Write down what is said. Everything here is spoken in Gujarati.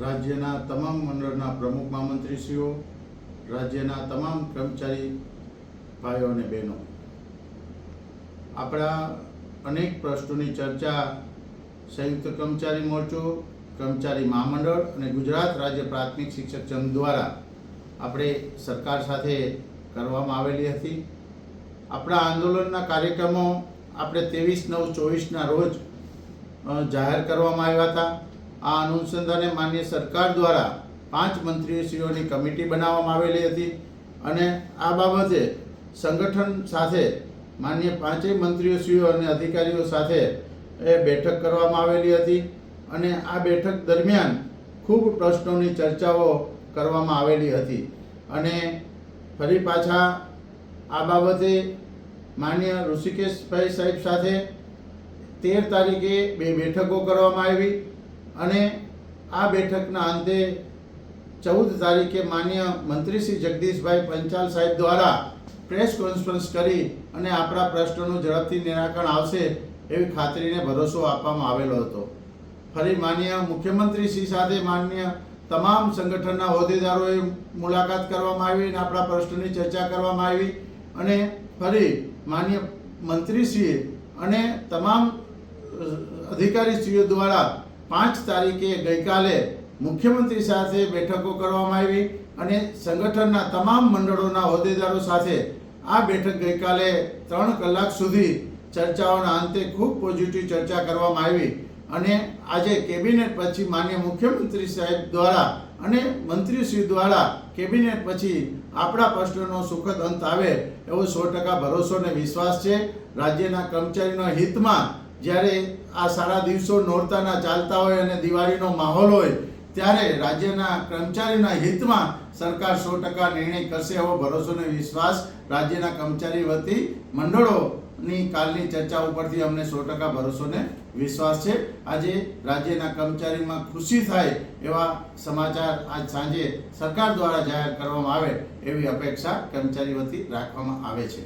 રાજ્યના તમામ મંડળના પ્રમુખ મહામંત્રીશ્રીઓ, રાજ્યના તમામ કર્મચારી ભાઈઓ અને બહેનો. આપણા અનેક પ્રશ્નોની ચર્ચા સંયુક્ત કર્મચારી મોરચો, કર્મચારી મહામંડળ અને ગુજરાત રાજ્ય પ્રાથમિક શિક્ષક સંઘ દ્વારા આપણે સરકાર સાથે કરવામાં આવેલી હતી. આપણા આંદોલનના કાર્યક્રમો આપણે ત્રેવીસ નવ ચોવીસના રોજ જાહેર કરવામાં આવ્યા હતા. આ અનુસંધાને માન્ય સરકાર દ્વારા પાંચ મંત્રીશ્રીઓની કમિટી બનાવવામાં આવેલી હતી અને આ બાબતે સંગઠન સાથે માન્ય પાંચેય મંત્રીઓશ્રીઓ અને અધિકારીઓ સાથે એ બેઠક કરવામાં આવેલી હતી અને આ બેઠક દરમિયાન ખૂબ પ્રશ્નોની ચર્ચાઓ કરવામાં આવેલી હતી અને ફરી પાછા આ બાબતે માન્ય ઋષિકેશભાઈ સાહેબ સાથે તેર તારીખે બે બેઠકો કરવામાં આવી અને આ બેઠકના અંતે ચૌદ તારીખે માન્ય મંત્રી શ્રી જગદીશભાઈ પંચાલ સાહેબ દ્વારા પ્રેસ કોન્ફરન્સ કરી અને આપણા પ્રશ્નોનું ઝડપથી નિરાકરણ આવશે એવી ખાતરીને ભરોસો આપવામાં આવેલો હતો. ફરી માન્ય મુખ્યમંત્રી શ્રી સાથે માન્ય તમામ સંગઠનના હોદ્દેદારોએ મુલાકાત કરવામાં આવી અને આપણા પ્રશ્નોની ચર્ચા કરવામાં આવી અને ફરી માન્ય મંત્રીશ્રીએ અને તમામ અધિકારીશ્રીઓ દ્વારા પાંચ તારીખે ગઈકાલે મુખ્યમંત્રી સાથે બેઠકો કરવામાં આવી અને સંગઠનના તમામ મંડળોના હોદ્દેદારો સાથે આ બેઠક ગઈકાલે ત્રણ કલાક સુધી ચર્ચાઓના અંતે ખૂબ પોઝિટિવ ચર્ચા કરવામાં આવી અને આજે કેબિનેટ પછી માન્ય મુખ્યમંત્રી સાહેબ દ્વારા અને મંત્રીશ્રી દ્વારા કેબિનેટ પછી આપણા પ્રશ્નનો સુખદ અંત આવે એવો સો ટકા ભરોસો અને વિશ્વાસ છે. રાજ્યના કર્મચારીના હિતમાં જ્યારે આ સારા દિવસો નોરતાના ચાલતા હોય અને દિવાળીનો માહોલ હોય, ત્યારે રાજ્યના કર્મચારીના હિતમાં સરકાર સો ટકા નિર્ણય કરશે એવો ભરોસો અને વિશ્વાસ રાજ્યના કર્મચારી વતી મંડળોની કાલની ચર્ચા ઉપરથી અમને સો ટકા ભરોસો ને વિશ્વાસ છે. આજે રાજ્યના કર્મચારીમાં ખુશી થાય એવા સમાચાર આજ સાંજે સરકાર દ્વારા જાહેર કરવામાં આવે એવી અપેક્ષા કર્મચારી વતી રાખવામાં આવે છે.